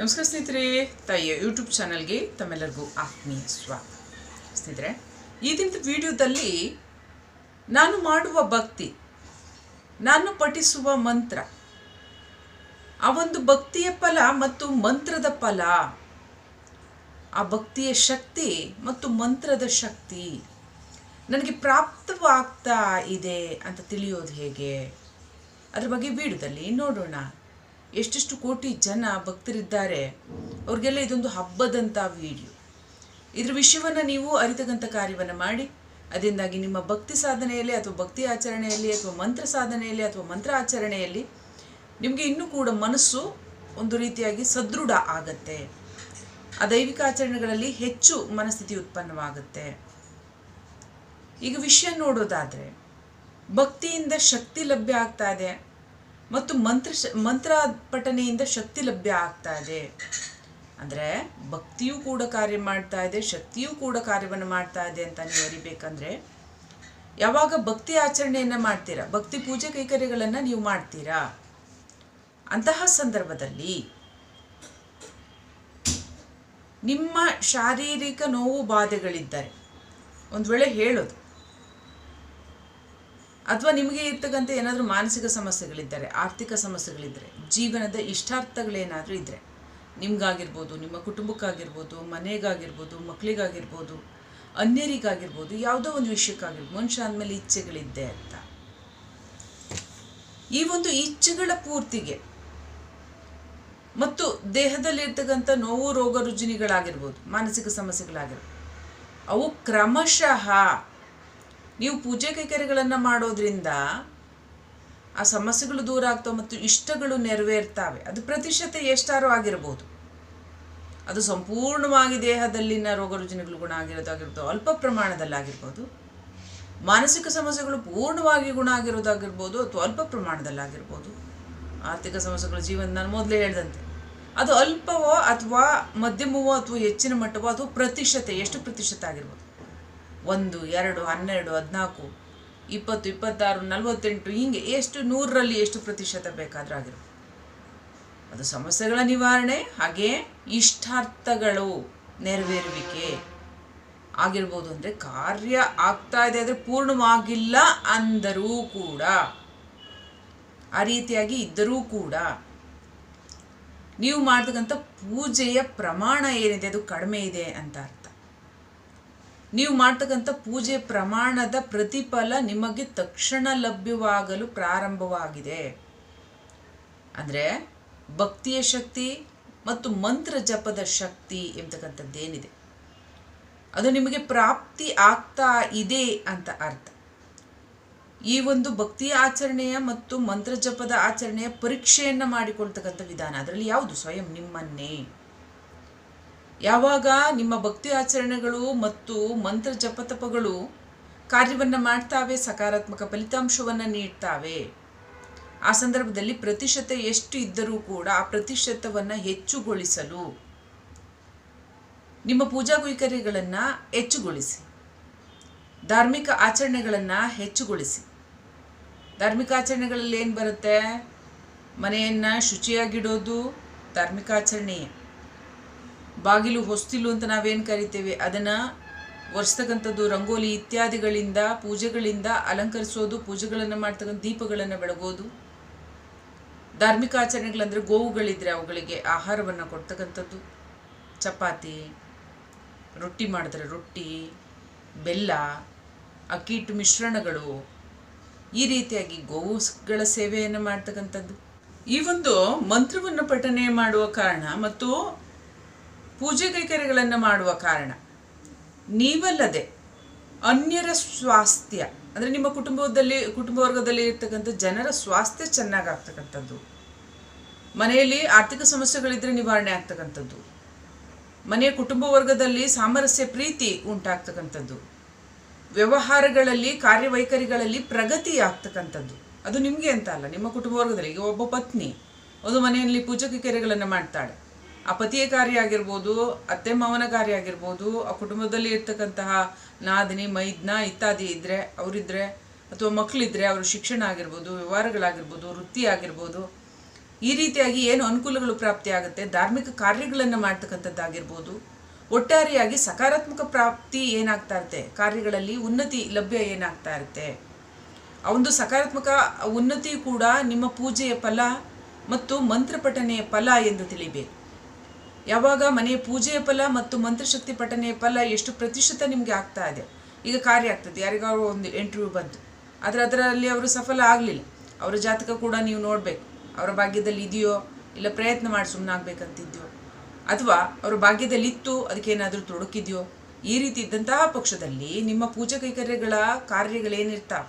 ನಮಸ್ಕಾರ ಸ್ನೇಹಿತರೆ, ತಾಯಿಯ ಯೂಟ್ಯೂಬ್ ಚಾನಲ್ಗೆ ತಮ್ಮೆಲ್ಲರಿಗೂ ಆತ್ಮೀಯ ಸ್ವಾಗತ. ಸ್ನೇಹಿತರೆ, ಈ ದಿನದ ವಿಡಿಯೋದಲ್ಲಿ ನಾನು ಮಾಡುವ ಭಕ್ತಿ, ನಾನು ಪಠಿಸುವ ಮಂತ್ರ, ಆ ಒಂದು ಭಕ್ತಿಯ ಫಲ ಮತ್ತು ಮಂತ್ರದ ಫಲ, ಆ ಭಕ್ತಿಯ ಶಕ್ತಿ ಮತ್ತು ಮಂತ್ರದ ಶಕ್ತಿ ನನಗೆ ಪ್ರಾಪ್ತವಾಗ್ತಾ ಇದೆ ಅಂತ ತಿಳಿಯೋದು ಹೇಗೆ? ಅದ್ರ ಬಗ್ಗೆ ವಿಡಿಯೋದಲ್ಲಿ ನೋಡೋಣ. ಎಷ್ಟೆಷ್ಟು ಕೋಟಿ ಜನ ಭಕ್ತರಿದ್ದಾರೆ, ಅವ್ರಿಗೆಲ್ಲ ಇದೊಂದು ಹಬ್ಬದಂಥ ವಿಡಿಯೋ. ಇದ್ರ ವಿಷಯವನ್ನು ನೀವು ಅರಿತಕ್ಕಂಥ ಕಾರ್ಯವನ್ನು ಮಾಡಿ, ಅದರಿಂದಾಗಿ ನಿಮ್ಮ ಭಕ್ತಿ ಸಾಧನೆಯಲ್ಲಿ ಅಥವಾ ಭಕ್ತಿ ಆಚರಣೆಯಲ್ಲಿ ಅಥವಾ ಮಂತ್ರ ಸಾಧನೆಯಲ್ಲಿ ಅಥವಾ ಮಂತ್ರ ಆಚರಣೆಯಲ್ಲಿ ನಿಮಗೆ ಇನ್ನೂ ಕೂಡ ಮನಸ್ಸು ಒಂದು ರೀತಿಯಾಗಿ ಸದೃಢ ಆಗತ್ತೆ. ಆ ದೈವಿಕ ಆಚರಣೆಗಳಲ್ಲಿ ಹೆಚ್ಚು ಮನಸ್ಥಿತಿ ಉತ್ಪನ್ನವಾಗುತ್ತೆ. ಈಗ ವಿಷಯ ನೋಡೋದಾದರೆ, ಭಕ್ತಿಯಿಂದ ಶಕ್ತಿ ಲಭ್ಯ ಆಗ್ತಾ ಇದೆ. ಮತ್ತು ಮಂತ್ರ ಮಂತ್ರ ಪಠನೆಯಿಂದ ಶಕ್ತಿ ಲಭ್ಯ ಆಗ್ತಾ ಇದೆ. ಅಂದರೆ ಭಕ್ತಿಯೂ ಕೂಡ ಕಾರ್ಯ ಮಾಡ್ತಾ ಇದೆ, ಶಕ್ತಿಯೂ ಕೂಡ ಕಾರ್ಯವನ್ನು ಮಾಡ್ತಾ ಇದೆ ಅಂತ ನೀವು ಅರಿಬೇಕಂದ್ರೆ, ಯಾವಾಗ ಭಕ್ತಿ ಆಚರಣೆಯನ್ನು ಮಾಡ್ತೀರಾ, ಭಕ್ತಿ ಪೂಜೆ ಕೈಕರ್ಯಗಳನ್ನು ನೀವು ಮಾಡ್ತೀರಾ? ಅಂತಹ ಸಂದರ್ಭದಲ್ಲಿ ನಿಮ್ಮ ಶಾರೀರಿಕ ನೋವು ಬಾಧೆಗಳಿದ್ದರೆ. ಒಂದು ವೇಳೆ ಹೇಳೋದು ಅಥವಾ ನಿಮಗೆ ಇರ್ತಕ್ಕಂಥ ಏನಾದರೂ ಮಾನಸಿಕ ಸಮಸ್ಯೆಗಳಿದ್ದರೆ, ಆರ್ಥಿಕ ಸಮಸ್ಯೆಗಳಿದ್ದರೆ, ಜೀವನದ ಇಷ್ಟಾರ್ಥಗಳೇನಾದರೂ ಇದ್ದರೆ ನಿಮಗಾಗಿರ್ಬೋದು, ನಿಮ್ಮ ಕುಟುಂಬಕ್ಕಾಗಿರ್ಬೋದು, ಮನೆಗಾಗಿರ್ಬೋದು ಮಕ್ಕಳಿಗಾಗಿರ್ಬೋದು ಅನ್ಯರಿಗಾಗಿರ್ಬೋದು, ಯಾವುದೋ ಒಂದು ವಿಷಯಕ್ಕಾಗಿರ್ಬೋದು, ಮನುಷ್ಯ ಅಂದಮೇಲೆ ಇಚ್ಛೆಗಳಿದ್ದೆ ಅಂತ. ಈ ಒಂದು ಇಚ್ಛೆಗಳ ಪೂರ್ತಿಗೆ ಮತ್ತು ದೇಹದಲ್ಲಿರ್ತಕ್ಕಂಥ ನೋವು, ರೋಗ, ರುಜಿನಿಗಳಾಗಿರ್ಬೋದು, ಮಾನಸಿಕ ಸಮಸ್ಯೆಗಳಾಗಿರ್ಬೋದು, ಅವು ಕ್ರಮಶಃ ನೀವು ಪೂಜೆ ಕೈಕರ್ಯಗಳನ್ನು ಮಾಡೋದ್ರಿಂದ ಆ ಸಮಸ್ಯೆಗಳು ದೂರ ಆಗ್ತವೆ ಮತ್ತು ಇಷ್ಟಗಳು ನೆರವೇರ್ತಾವೆ. ಅದು ಪ್ರತಿಶತ ಎಷ್ಟಾರು ಆಗಿರ್ಬೋದು. ಅದು ಸಂಪೂರ್ಣವಾಗಿ ದೇಹದಲ್ಲಿನ ರೋಗ ರುಜಿನಗಳು ಗುಣ ಆಗಿರೋದಾಗಿರ್ಬೋದು ಅಲ್ಪ ಪ್ರಮಾಣದಲ್ಲಾಗಿರ್ಬೋದು ಮಾನಸಿಕ ಸಮಸ್ಯೆಗಳು ಪೂರ್ಣವಾಗಿ ಗುಣ ಆಗಿರೋದಾಗಿರ್ಬೋದು ಅಥವಾ ಅಲ್ಪ ಪ್ರಮಾಣದಲ್ಲಾಗಿರ್ಬೋದು ಆರ್ಥಿಕ ಸಮಸ್ಯೆಗಳು, ಜೀವನ, ನಾನು ಮೊದಲೇ ಹೇಳ್ದಂತೆ. ಅದು ಅಲ್ಪವೋ ಅಥವಾ ಮಧ್ಯಮವೋ ಅಥವಾ ಹೆಚ್ಚಿನ ಮಟ್ಟವೋ ಅಥವಾ ಪ್ರತಿಶತ, ಎಷ್ಟು ಪ್ರತಿಶತ ಆಗಿರ್ಬೋದು. ಒಂದು, ಎರಡು, ಹನ್ನೆರಡು, ಹದಿನಾಲ್ಕು, ಇಪ್ಪತ್ತು, ಇಪ್ಪತ್ತಾರು, ನಲವತ್ತೆಂಟು, ಹೀಗೆ ಎಷ್ಟು ನೂರರಲ್ಲಿ ಎಷ್ಟು ಪ್ರತಿಶತ ಬೇಕಾದರೂ ಆಗಿರ್ಬೋದು ಅದು ಸಮಸ್ಯೆಗಳ ನಿವಾರಣೆ, ಹಾಗೆ ಇಷ್ಟಾರ್ಥಗಳು ನೆರವೇರುವಿಕೆ ಆಗಿರ್ಬೋದು ಅಂದರೆ ಕಾರ್ಯ ಆಗ್ತಾ ಇದೆ ಅಂದರೆ ಪೂರ್ಣವಾಗಿಲ್ಲ ಅಂದರೂ ಕೂಡ, ಆ ರೀತಿಯಾಗಿ ಇದ್ದರೂ ಕೂಡ, ನೀವು ಮಾಡ್ತಕ್ಕಂಥ ಪೂಜೆಯ ಪ್ರಮಾಣ ಏನಿದೆ ಅದು ಕಡಿಮೆ ಇದೆ ಅಂತ ಅರ್ಥ ನೀವು ಮಾಡ್ತಕ್ಕಂಥ ಪೂಜೆ ಪ್ರಮಾಣದ ಪ್ರತಿಫಲ ನಿಮಗೆ ತಕ್ಷಣ ಲಭ್ಯವಾಗಲು ಪ್ರಾರಂಭವಾಗಿದೆ. ಅಂದರೆ ಭಕ್ತಿಯ ಶಕ್ತಿ ಮತ್ತು ಮಂತ್ರ ಜಪದ ಶಕ್ತಿ ಎಂಬತಕ್ಕಂಥದ್ದೇನಿದೆ ಅದು ನಿಮಗೆ ಪ್ರಾಪ್ತಿ ಆಗ್ತಾ ಇದೆ ಅಂತ ಅರ್ಥ. ಈ ಒಂದು ಭಕ್ತಿಯ ಆಚರಣೆಯ ಮತ್ತು ಮಂತ್ರ ಜಪದ ಆಚರಣೆಯ ಪರೀಕ್ಷೆಯನ್ನು ಮಾಡಿಕೊಳ್ತಕ್ಕಂಥ ವಿಧಾನ. ಅದರಲ್ಲಿ ಯಾವುದು? ಸ್ವಯಂ ನಿಮ್ಮನ್ನೇ. ಯಾವಾಗ ನಿಮ್ಮ ಭಕ್ತಿ ಆಚರಣೆಗಳು ಮತ್ತು ಮಂತ್ರ ಜಪತಪಗಳು ಕಾರ್ಯವನ್ನು ಮಾಡ್ತಾವೆ, ಸಕಾರಾತ್ಮಕ ಫಲಿತಾಂಶವನ್ನು ನೀಡ್ತಾವೆ? ಆ ಸಂದರ್ಭದಲ್ಲಿ ಪ್ರತಿಶತ ಎಷ್ಟು ಇದ್ದರೂ ಕೂಡ ಆ ಪ್ರತಿಶತವನ್ನು ಹೆಚ್ಚುಗೊಳಿಸಲು ನಿಮ್ಮ ಪೂಜಾ ಕೈಕರ್ಯಗಳನ್ನು ಹೆಚ್ಚುಗೊಳಿಸಿ. ಧಾರ್ಮಿಕ ಆಚರಣೆಗಳನ್ನು ಹೆಚ್ಚುಗೊಳಿಸಿ. ಧಾರ್ಮಿಕ ಆಚರಣೆಗಳಲ್ಲಿ ಏನು ಬರುತ್ತೆ? ಮನೆಯನ್ನು ಶುಚಿಯಾಗಿಡೋದು ಧಾರ್ಮಿಕ ಆಚರಣೆಯೇ. ಬಾಗಿಲು ಹೊಸ್ತಿಲು ಅಂತ ನಾವೇನು ಕರಿತೇವೆ? ಅದನ್ನು ಒರೆಸ್ತಕ್ಕಂಥದ್ದು ರಂಗೋಲಿ ಇತ್ಯಾದಿಗಳಿಂದ, ಪೂಜೆಗಳಿಂದ ಅಲಂಕರಿಸೋದು, ಪೂಜೆಗಳನ್ನು ಮಾಡ್ತಕ್ಕಂಥ ದೀಪಗಳನ್ನು ಬೆಳಗೋದು. ಧಾರ್ಮಿಕ ಆಚರಣೆಗಳಂದರೆ ಗೋವುಗಳಿದ್ರೆ ಅವುಗಳಿಗೆ ಆಹಾರವನ್ನು ಕೊಡ್ತಕ್ಕಂಥದ್ದು. ಚಪಾತಿ, ರೊಟ್ಟಿ ಮಾಡಿದ್ರೆ ರೊಟ್ಟಿ, ಬೆಲ್ಲ, ಅಕ್ಕಿ ಹಿಟ್ಟು ಮಿಶ್ರಣಗಳು. ಈ ರೀತಿಯಾಗಿ ಗೋವುಗಳ ಸೇವೆಯನ್ನು ಮಾಡ್ತಕ್ಕಂಥದ್ದು. ಈ ಒಂದು ಮಂತ್ರವನ್ನು ಪಠನೆ ಮಾಡುವ ಕಾರಣ ಮತ್ತು ಪೂಜೆ ಕೈಕರ್ಯಗಳನ್ನು ಮಾಡುವ ಕಾರಣ. ನೀವಲ್ಲದೆ ಅನ್ಯರ ಸ್ವಾಸ್ಥ್ಯ, ಅಂದರೆ ನಿಮ್ಮ ಕುಟುಂಬದಲ್ಲಿ, ಕುಟುಂಬ ವರ್ಗದಲ್ಲಿ ಇರ್ತಕ್ಕಂಥ ಜನರ ಸ್ವಾಸ್ಥ್ಯ ಚೆನ್ನಾಗಾಗ್ತಕ್ಕಂಥದ್ದು. ಮನೆಯಲ್ಲಿ ಆರ್ಥಿಕ ಸಮಸ್ಯೆಗಳಿದ್ದರೆ ನಿವಾರಣೆ ಆಗ್ತಕ್ಕಂಥದ್ದು. ಮನೆಯ ಕುಟುಂಬ ವರ್ಗದಲ್ಲಿ ಸಾಮರಸ್ಯ, ಪ್ರೀತಿ ಉಂಟಾಗ್ತಕ್ಕಂಥದ್ದು. ವ್ಯವಹಾರಗಳಲ್ಲಿ, ಕಾರ್ಯವೈಖರಿಗಳಲ್ಲಿ ಪ್ರಗತಿ ಆಗ್ತಕ್ಕಂಥದ್ದು. ಅದು ನಿಮಗೆ ಅಂತ ಅಲ್ಲ, ನಿಮ್ಮ ಕುಟುಂಬ ವರ್ಗದಲ್ಲಿ. ಈಗ ಒಬ್ಬ ಪತ್ನಿ, ಒಂದು ಮನೆಯಲ್ಲಿ ಪೂಜೆ ಕೆರೆಗಳನ್ನು ಮಾಡ್ತಾಳೆ. ಆ ಪತಿಯ ಕಾರ್ಯ ಆಗಿರ್ಬೋದು ಅತ್ತೆ ಮಾವನ ಕಾರ್ಯ ಆಗಿರ್ಬೋದು ಆ ಕುಟುಂಬದಲ್ಲಿ ಇರ್ತಕ್ಕಂತಹ ನಾದಿನಿ, ಮೈದ್ನ ಇತ್ಯಾದಿ ಇದ್ದರೆ ಅವರಿದ್ರೆ ಅಥವಾ ಮಕ್ಕಳಿದ್ರೆ ಅವ್ರ ಶಿಕ್ಷಣ ಆಗಿರ್ಬೋದು, ವ್ಯವಹಾರಗಳಾಗಿರ್ಬೋದು, ವೃತ್ತಿ ಆಗಿರ್ಬೋದು, ಈ ರೀತಿಯಾಗಿ ಏನು ಅನುಕೂಲಗಳು ಪ್ರಾಪ್ತಿಯಾಗುತ್ತೆ ಧಾರ್ಮಿಕ ಕಾರ್ಯಗಳನ್ನು ಮಾಡ್ತಕ್ಕಂಥದ್ದಾಗಿರ್ಬೋದು, ಒಟ್ಟಾರೆಯಾಗಿ ಸಕಾರಾತ್ಮಕ ಪ್ರಾಪ್ತಿ ಏನಾಗ್ತಾ ಇರುತ್ತೆ? ಕಾರ್ಯಗಳಲ್ಲಿ ಉನ್ನತಿ, ಲಭ್ಯ ಏನಾಗ್ತಾ ಇರುತ್ತೆ? ಆ ಒಂದು ಸಕಾರಾತ್ಮಕ ಉನ್ನತಿ ಕೂಡ ನಿಮ್ಮ ಪೂಜೆಯ ಫಲ ಮತ್ತು ಮಂತ್ರ ಪಠನೆಯ ಫಲ ಎಂದು ತಿಳಿಬೇಕು. ಯಾವಾಗ ಮನೆಯ ಪೂಜೆಯ ಫಲ ಮತ್ತು ಮಂತ್ರಶಕ್ತಿ ಪಠನೆಯ ಫಲ ಎಷ್ಟು ಪ್ರತಿಶತ ನಿಮಗೆ ಆಗ್ತಾ ಇದೆ? ಈಗ ಕಾರ್ಯ ಆಗ್ತದೆ. ಯಾರಿಗಾದ್ರು ಒಂದು ಇಂಟರ್ವ್ಯೂ ಬಂತು. ಆದರೆ ಅದರಲ್ಲಿ ಅವರು ಸಫಲ ಆಗಲಿಲ್ಲ. ಅವರ ಜಾತಕ ಕೂಡ ನೀವು ನೋಡಬೇಕು. ಅವರ ಭಾಗ್ಯದಲ್ಲಿ ಇದೆಯೋ? ಇಲ್ಲ ಪ್ರಯತ್ನ ಮಾಡಿ ಸುಮ್ಮನಾಗಬೇಕಂತಿದ್ಯೋ ಅಥವಾ ಅವರ ಭಾಗ್ಯದಲ್ಲಿ ಇತ್ತು ಅದಕ್ಕೇನಾದರೂ ತೊಡಕಿದೆಯೋ? ಈ ರೀತಿ ಇದ್ದಂತಹ ಪಕ್ಷದಲ್ಲಿ ನಿಮ್ಮ ಪೂಜಾ ಕೈಕರ್ಯಗಳ ಕಾರ್ಯಗಳೇನಿರ್ತಾವೆ?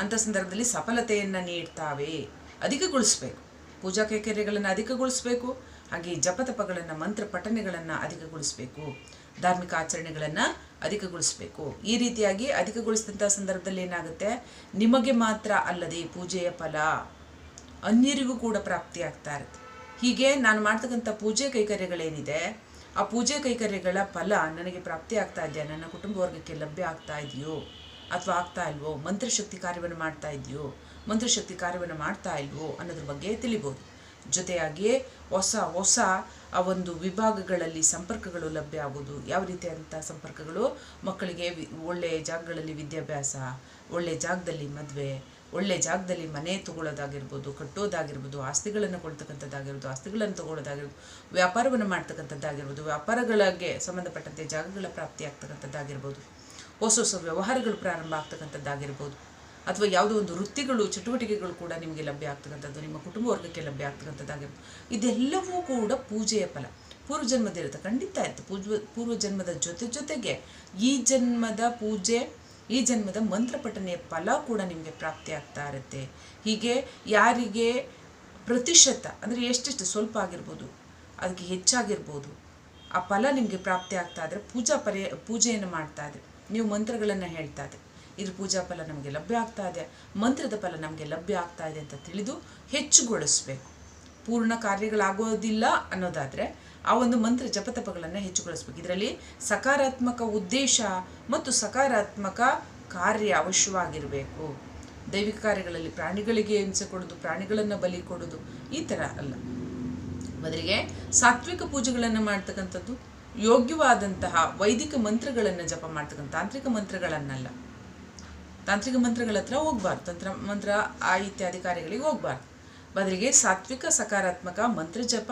ಅಂಥ ಸಂದರ್ಭದಲ್ಲಿ ಸಫಲತೆಯನ್ನು ನೀಡ್ತಾವೆ. ಅಧಿಕಗೊಳಿಸ್ಬೇಕು. ಪೂಜಾ ಕೈಕರ್ಯಗಳನ್ನು ಅಧಿಕಗೊಳಿಸಬೇಕು. ಹಾಗೆ ಜಪತಪಗಳನ್ನು, ಮಂತ್ರ ಪಠನೆಗಳನ್ನು ಅಧಿಕಗೊಳಿಸಬೇಕು. ಧಾರ್ಮಿಕ ಆಚರಣೆಗಳನ್ನು ಅಧಿಕಗೊಳಿಸಬೇಕು. ಈ ರೀತಿಯಾಗಿ ಅಧಿಕಗೊಳಿಸಿದಂಥ ಸಂದರ್ಭದಲ್ಲಿ ಏನಾಗುತ್ತೆ? ನಿಮಗೆ ಮಾತ್ರ ಅಲ್ಲದೆ ಪೂಜೆಯ ಫಲ ಅನ್ಯರಿಗೂ ಕೂಡ ಪ್ರಾಪ್ತಿಯಾಗ್ತಾ ಇರುತ್ತೆ. ಹೀಗೆ ನಾನು ಮಾಡ್ತಕ್ಕಂಥ ಪೂಜೆ ಕೈಕರ್ಯಗಳೇನಿದೆ, ಆ ಪೂಜೆ ಕೈಕರ್ಯಗಳ ಫಲ ನನಗೆ ಪ್ರಾಪ್ತಿ ಆಗ್ತಾ ಇದೆಯಾ? ನನ್ನ ಕುಟುಂಬ ವರ್ಗಕ್ಕೆ ಲಭ್ಯ ಆಗ್ತಾ ಇದೆಯೋ? ಅಥವಾ ಆಗ್ತಾ ಇಲ್ವೋ? ಮಂತ್ರಶಕ್ತಿ ಕಾರ್ಯವನ್ನು ಮಾಡ್ತಾ ಇದೆಯೋ? ಮಂತ್ರಶಕ್ತಿ ಕಾರ್ಯವನ್ನು ಮಾಡ್ತಾ ಇಲ್ವೋ ಅನ್ನೋದ್ರ ಬಗ್ಗೆ ತಿಳಿಬೋದು. ಜೊತೆಯಾಗಿಯೇ ಹೊಸ ಹೊಸ ಆ ಒಂದು ವಿಭಾಗಗಳಲ್ಲಿ ಸಂಪರ್ಕಗಳು ಲಭ್ಯ ಆಗೋದು ಯಾವ ರೀತಿಯಾದಂಥ ಸಂಪರ್ಕಗಳು? ಮಕ್ಕಳಿಗೆ ವಿ, ಒಳ್ಳೆಯ ಜಾಗಗಳಲ್ಲಿ ವಿದ್ಯಾಭ್ಯಾಸ, ಒಳ್ಳೆಯ ಜಾಗದಲ್ಲಿ ಮದುವೆ ಒಳ್ಳೆ ಜಾಗದಲ್ಲಿ ಮನೆ ತಗೊಳ್ಳೋದಾಗಿರ್ಬೋದು, ಕಟ್ಟೋದಾಗಿರ್ಬೋದು, ಆಸ್ತಿಗಳನ್ನು ಕೊಡ್ತಕ್ಕಂಥದ್ದಾಗಿರ್ಬೋದು, ಆಸ್ತಿಗಳನ್ನು ತಗೊಳ್ಳೋದಾಗಿರ್ಬೋದು, ವ್ಯಾಪಾರವನ್ನು ಮಾಡ್ತಕ್ಕಂಥದ್ದಾಗಿರ್ಬೋದು, ವ್ಯಾಪಾರಗಳಿಗೆ ಸಂಬಂಧಪಟ್ಟಂತೆ ಜಾಗಗಳ ಪ್ರಾಪ್ತಿ ಆಗ್ತಕ್ಕಂಥದ್ದಾಗಿರ್ಬೋದು, ಹೊಸ ಹೊಸ ವ್ಯವಹಾರಗಳು ಪ್ರಾರಂಭ ಆಗ್ತಕ್ಕಂಥದ್ದಾಗಿರ್ಬೋದು. ಅಥವಾ ಯಾವುದೋ ಒಂದು ವೃತ್ತಿಗಳು, ಚಟುವಟಿಕೆಗಳು ಕೂಡ ನಿಮಗೆ ಲಭ್ಯ ಆಗ್ತಕ್ಕಂಥದ್ದು, ನಿಮ್ಮ ಕುಟುಂಬ ವರ್ಗಕ್ಕೆ ಲಭ್ಯ ಆಗ್ತಕ್ಕಂಥದ್ದಾಗಿರ್ಬೋದು ಇದೆಲ್ಲವೂ ಕೂಡ ಪೂಜೆಯ ಫಲ. ಪೂರ್ವ ಜನ್ಮದಿರುತ್ತೆ ಖಂಡಿತ ಇರುತ್ತೆ. ಪೂರ್ವ ಪೂರ್ವ ಜನ್ಮದ ಜೊತೆ ಜೊತೆಗೆ ಈ ಜನ್ಮದ ಪೂಜೆ, ಈ ಜನ್ಮದ ಮಂತ್ರ ಪಠನೆಯ ಫಲ ಕೂಡ ನಿಮಗೆ ಪ್ರಾಪ್ತಿ ಆಗ್ತಾ ಇರುತ್ತೆ. ಹೀಗೆ ಯಾರಿಗೆ ಪ್ರತಿಶತ, ಅಂದರೆ ಎಷ್ಟೆಷ್ಟು ಸ್ವಲ್ಪ ಆಗಿರ್ಬೋದು, ಅದಕ್ಕೆ ಹೆಚ್ಚಾಗಿರ್ಬೋದು, ಆ ಫಲ ನಿಮಗೆ ಪ್ರಾಪ್ತಿ ಆಗ್ತಾ ಇದ್ರೆ ಪೂಜಾ ಪರ್ಯ, ಪೂಜೆಯನ್ನು ಮಾಡ್ತಾ ಇದ್ರೆ, ನೀವು ಮಂತ್ರಗಳನ್ನು ಹೇಳ್ತಾ ಇದ್ರೆ. ಇದ್ರ ಪೂಜಾ ಫಲ ನಮಗೆ ಲಭ್ಯ ಆಗ್ತಾ ಇದೆ, ಮಂತ್ರದ ಫಲ ನಮಗೆ ಲಭ್ಯ ಆಗ್ತಾ ಇದೆ ಅಂತ ತಿಳಿದು ಹೆಚ್ಚುಗೊಳಿಸ್ಬೇಕು. ಪೂರ್ಣ ಕಾರ್ಯಗಳಾಗೋದಿಲ್ಲ ಅನ್ನೋದಾದರೆ ಆ ಒಂದು ಮಂತ್ರ ಜಪತಪಗಳನ್ನು ಹೆಚ್ಚುಗೊಳಿಸ್ಬೇಕು. ಇದರಲ್ಲಿ ಸಕಾರಾತ್ಮಕ ಉದ್ದೇಶ ಮತ್ತು ಸಕಾರಾತ್ಮಕ ಕಾರ್ಯ ಅವಶ್ಯವಾಗಿರಬೇಕು. ದೈವಿಕ ಕಾರ್ಯಗಳಲ್ಲಿ ಪ್ರಾಣಿಗಳಿಗೆ ಹಿಂಸೆ ಕೊಡೋದು, ಪ್ರಾಣಿಗಳನ್ನು ಬಲಿ ಕೊಡೋದು, ಈ ಥರ ಅಲ್ಲ. ಬದಲಿಗೆ ಸಾತ್ವಿಕ ಪೂಜೆಗಳನ್ನು ಮಾಡ್ತಕ್ಕಂಥದ್ದು ಯೋಗ್ಯವಾದಂತಹ ವೈದಿಕ ಮಂತ್ರಗಳನ್ನು ಜಪ ಮಾಡ್ತಕ್ಕಂಥ ತಾಂತ್ರಿಕ ಮಂತ್ರಗಳನ್ನಲ್ಲ. ತಾಂತ್ರಿಕ ಮಂತ್ರಗಳ ಹತ್ರ ಹೋಗ್ಬಾರ್ದು, ತಂತ್ರ ಮಂತ್ರ ಆ ಇತ್ಯಾದಿ ಕಾರ್ಯಗಳಿಗೆ ಹೋಗ್ಬಾರ್ದು. ಬದಲಿಗೆ ಸಾತ್ವಿಕ ಸಕಾರಾತ್ಮಕ ಮಂತ್ರ ಜಪ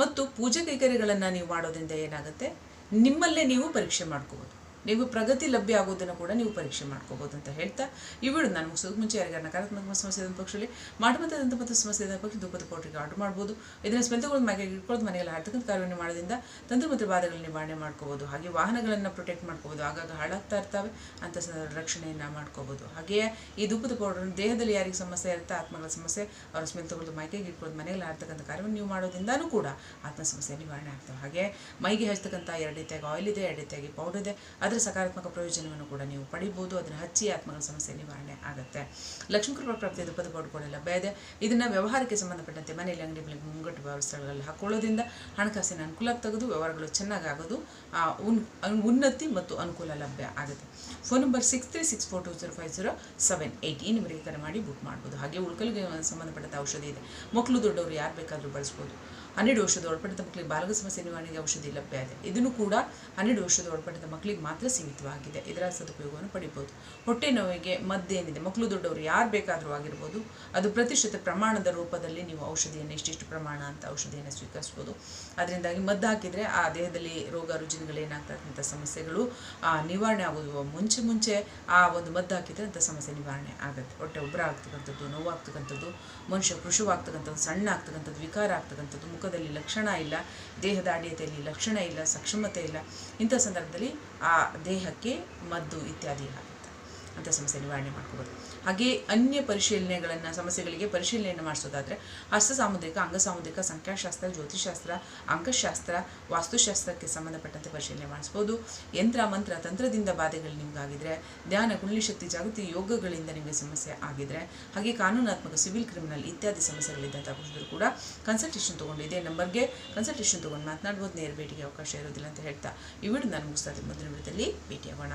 ಮತ್ತು ಪೂಜೆ ಕೈಕರ್ಯಗಳನ್ನು ನೀವು ಮಾಡೋದ್ರಿಂದ ಏನಾಗುತ್ತೆ? ನಿಮ್ಮಲ್ಲೇ ನೀವು ಪರೀಕ್ಷೆ ಮಾಡ್ಕೋಬೋದು. ನೀವು ಪ್ರಗತಿ ಲಭ್ಯ ಆಗೋದನ್ನು ಕೂಡ ನೀವು ಪರೀಕ್ಷೆ ಮಾಡ್ಕೋಬೋದು ಅಂತ ಹೇಳ್ತಾ ವಿಡಿಯೋ ನಾನು ಮುಗಿಸೋದು ಮುಂಚೆ ಯಾರಿಗಾರ ನಕಾರಾತ್ಮಕ ಸಮಸ್ಯೆ ಇದ್ದ ಪಕ್ಷದಲ್ಲಿ ಮಾಡಬಂತದಂತ ಮತ್ತು ಸಮಸ್ಯೆ ಇದ್ದ ಪಕ್ಷ ದುಃಖದ ಪೌಡ್ರಿಗೆ ಆರ್ಡರ್ ಮಾಡ್ಬೋದು. ಇದನ್ನು ಸ್ಪಂದಗಳು ಮನೆಗೆ ಇಟ್ಕೊಳ್ಳೋದು ಮನೆಯಲ್ಲಿ ಆಡ್ತಕ್ಕಂಥ ಕಾರ್ಯವನ್ನು ಮಾಡೋದ್ರಿಂದ ತಂತ್ರ ಮತ್ತು ಬಾಧೆಗಳ ನಿವಾರಣೆ ಮಾಡ್ಕೋಬೋದು. ಹಾಗೆ ವಾಹನಗಳನ್ನು ಪ್ರೊಟೆಕ್ಟ್ ಮಾಡ್ಕೋಬೋದು. ಆಗಾಗ ಹಾಳಾಗ್ತಾ ಇರ್ತವೆ, ಅಂತ ರಕ್ಷಣೆಯನ್ನು ಮಾಡ್ಕೋಬೋದು. ಹಾಗೆಯೇ ಈ ದುಃಖದ ಪೌಡರ್ ದೇಹದಲ್ಲಿ ಯಾರಿಗೆ ಸಮಸ್ಯೆ ಇರುತ್ತೆ, ಆತ್ಮಗಳ ಸಮಸ್ಯೆ, ಅವರ ಸ್ಮೆಲ್ ಮೈಕೆಗೆ ಇಟ್ಕೊಳ್ಳೋದು ಮನೆಯಲ್ಲಿ ಆಡ್ತಕ್ಕಂಥ ಕಾರ್ಯವನ್ನು ನೀವು ಮಾಡೋದ್ರಿಂದನೂ ಕೂಡ ಆತ್ಮ ಸಮಸ್ಯೆ ನಿವಾರಣೆ ಆಗ್ತವೆ. ಹಾಗೆ ಮೈಗೆ ಹಚ್ತಕ್ಕಂಥ ಎರಡು ರೀತಿಯಾಗಿ ಆಯಿಲ್ ಇದೆ, ಎರಡು ರೀತಿಯಾಗಿ ಪೌಡರ್ ಇದೆ. ಅದರ ಸಕಾರಾತ್ಮಕ ಪ್ರಯೋಜನವನ್ನು ಕೂಡ ನೀವು ಪಡಿಬೋದು. ಅದನ್ನು ಹಚ್ಚಿ ಆತ್ಮಗಳ ಸಮಸ್ಯೆ ನಿವಾರಣೆ ಆಗುತ್ತೆ. ಲಕ್ಷ್ಮೀ ಪ್ರಾಪ್ತಿ ಅದು ಪದ ಪಡ್ಕೊಳ್ಳಲ್ಲ ಇದೆ ಇದನ್ನು ವ್ಯವಹಾರಕ್ಕೆ ಸಂಬಂಧಪಟ್ಟಂತೆ ಮನೆಯಲ್ಲಿ ಅಂಗಡಿಗಳಿಗೆ ಮುಂಗಟ್ಟು ಸ್ಥಳಗಳಲ್ಲಿ ಹಾಕೊಳ್ಳೋದ್ರಿಂದ ಹಣಕಾಸಿನ ಅನುಕೂಲ ತೆಗೆದು, ವ್ಯವಹಾರಗಳು ಚೆನ್ನಾಗಿ ಆಗೋದು ಉನ್ನತಿ ಮತ್ತು ಅನುಕೂಲ ಲಭ್ಯ ಆಗುತ್ತೆ. Phone number six three six four two zero five zero seven eight ಈ ನಿಮಗೆ ಕರೆ ಮಾಡಿ ಬುಕ್ ಮಾಡ್ಬೋದು. ಹಾಗೆ ಉಳ್ಕಲ್ಗೆ ಸಂಬಂಧಪಟ್ಟಂಥ ಔಷಧಿ ಇದೆ. ಮಕ್ಕಳು ದೊಡ್ಡವರು ಯಾರು ಬೇಕಾದರೂ ಬಳಸ್ಬೋದು. ಹನ್ನೆರಡು ವರ್ಷದ ಒಳಪಟ್ಟಿದ ಮಕ್ಕಳಿಗೆ ಬಾಲಕ ಸಮಸ್ಯೆ ನಿವಾರಣೆಗೆ ಔಷಧಿ ಲಭ್ಯ ಇದೆ ಇದನ್ನು ಕೂಡ ಹನ್ನೆರಡು ವರ್ಷದ ಒಳಪಟ್ಟಿದ ಮಕ್ಕಳಿಗೆ ಮಾತ್ರ ಸೀಮಿತವಾಗಿದೆ. ಇದರ ಸದುಪಯೋಗವನ್ನು ಪಡಿಬೋದು. ಹೊಟ್ಟೆ ನೋವಿಗೆ ಮದ್ದೇನಿದೆ ಮಕ್ಕಳು ದೊಡ್ಡವರು ಯಾರು ಬೇಕಾದರೂ ಆಗಿರ್ಬೋದು, ಅದು ಪ್ರತಿಶತ ಪ್ರಮಾಣದ ರೂಪದಲ್ಲಿ ನೀವು ಔಷಧಿಯನ್ನು, ಇಷ್ಟಿಷ್ಟು ಪ್ರಮಾಣ ಅಂತ ಔಷಧಿಯನ್ನು ಸ್ವೀಕರಿಸ್ಬೋದು. ಅದರಿಂದಾಗಿ ಮದ್ದು ಹಾಕಿದರೆ ಆ ದೇಹದಲ್ಲಿ ರೋಗ ರುಜಿನಗಳು ಏನಾಗ್ತಕ್ಕಂಥ ಸಮಸ್ಯೆಗಳು ನಿವಾರಣೆ ಆಗೋದು ಮುಂಚೆ ಮುಂಚೆ ಆ ಒಂದು ಮದ್ದು ಹಾಕಿದರೆ ಅಂಥ ಸಮಸ್ಯೆ ನಿವಾರಣೆ ಆಗುತ್ತೆ. ಹೊಟ್ಟೆ ಉಬ್ಬರ ಆಗ್ತಕ್ಕಂಥದ್ದು ನೋವಾಗ್ತಕ್ಕಂಥದ್ದು ಮನುಷ್ಯ ಕೃಷವಾಗ್ತಕ್ಕಂಥದ್ದು ಸಣ್ಣ ಆಗ್ತಕ್ಕಂಥದ್ದು, ವಿಕಾರ ಆಗ್ತಕ್ಕಂಥದ್ದು ಮುಖದಲ್ಲಿ ಲಕ್ಷಣ ಇಲ್ಲ, ದೇಹದ ಆಡ್ಯತೆಯಲ್ಲಿ ಲಕ್ಷಣ ಇಲ್ಲ, ಸಕ್ಷಮತೆ ಇಲ್ಲ. ಇಂಥ ಸಂದರ್ಭದಲ್ಲಿ ಆ ದೇಹಕ್ಕೆ ಮದ್ದು ಇತ್ಯಾದಿ ಆಗುತ್ತೆ ಅಂಥ ಸಮಸ್ಯೆ ನಿವಾರಣೆ ಮಾಡ್ಕೋಬೋದು. ಹಾಗೆ ಅನ್ಯ ಪರಿಶೀಲನೆಗಳನ್ನು, ಸಮಸ್ಯೆಗಳಿಗೆ ಪರಿಶೀಲನೆಯನ್ನು ಮಾಡಿಸೋದಾದರೆ, ಹಸ್ತ ಸಾಮುದ್ರಿಕ, ಅಂಗ ಸಾಮುದ್ರಿಕ, ಸಂಖ್ಯಾಶಾಸ್ತ್ರ ಜ್ಯೋತಿಷಾಸ್ತ್ರ ಅಂಕಶಾಸ್ತ್ರ, ವಾಸ್ತುಶಾಸ್ತ್ರಕ್ಕೆ ಸಂಬಂಧಪಟ್ಟಂತೆ ಪರಿಶೀಲನೆ ಮಾಡಿಸ್ಬೋದು ಯಂತ್ರ, ಮಂತ್ರ, ತಂತ್ರದಿಂದ ಬಾಧೆಗಳು ನಿಮಗಾಗಿದ್ರೆ, ಧ್ಯಾನ ಕುಳ್ಳಿ ಶಕ್ತಿ, ಜಾಗೃತಿ, ಯೋಗಗಳಿಂದ ನಿಮಗೆ ಸಮಸ್ಯೆ ಆಗಿದ್ರೆ ಹಾಗೆ ಕಾನೂನಾತ್ಮಕ, ಸಿವಿಲ್, ಕ್ರಿಮಿನಲ್ ಇತ್ಯಾದಿ ಸಮಸ್ಯೆಗಳಿದ್ದಂಥ ಪುರುಷರು ಕೂಡ ಕನ್ಸಲ್ಟೇಷನ್ ತೊಗೊಂಡು, ಇದೇ ನಂಬರ್ಗೆ ಕನ್ಸಲ್ಟೇಷನ್ ತೊಗೊಂಡು ಮಾತನಾಡ್ಬೋದು. ನೇರ ಭೇಟಿಗೆ ಅವಕಾಶ ಇರೋದಿಲ್ಲ ಅಂತ ಹೇಳ್ತಾ ಈ ವಿಡಿಯೋ ನಾನು ಮುಗಿಸ್ತಾ ಇದ್ದೀನಿ. ಮುಂದಿನ ವಿಡಿಯೋದಲ್ಲಿ ಭೇಟಿಯಾಗೋಣ.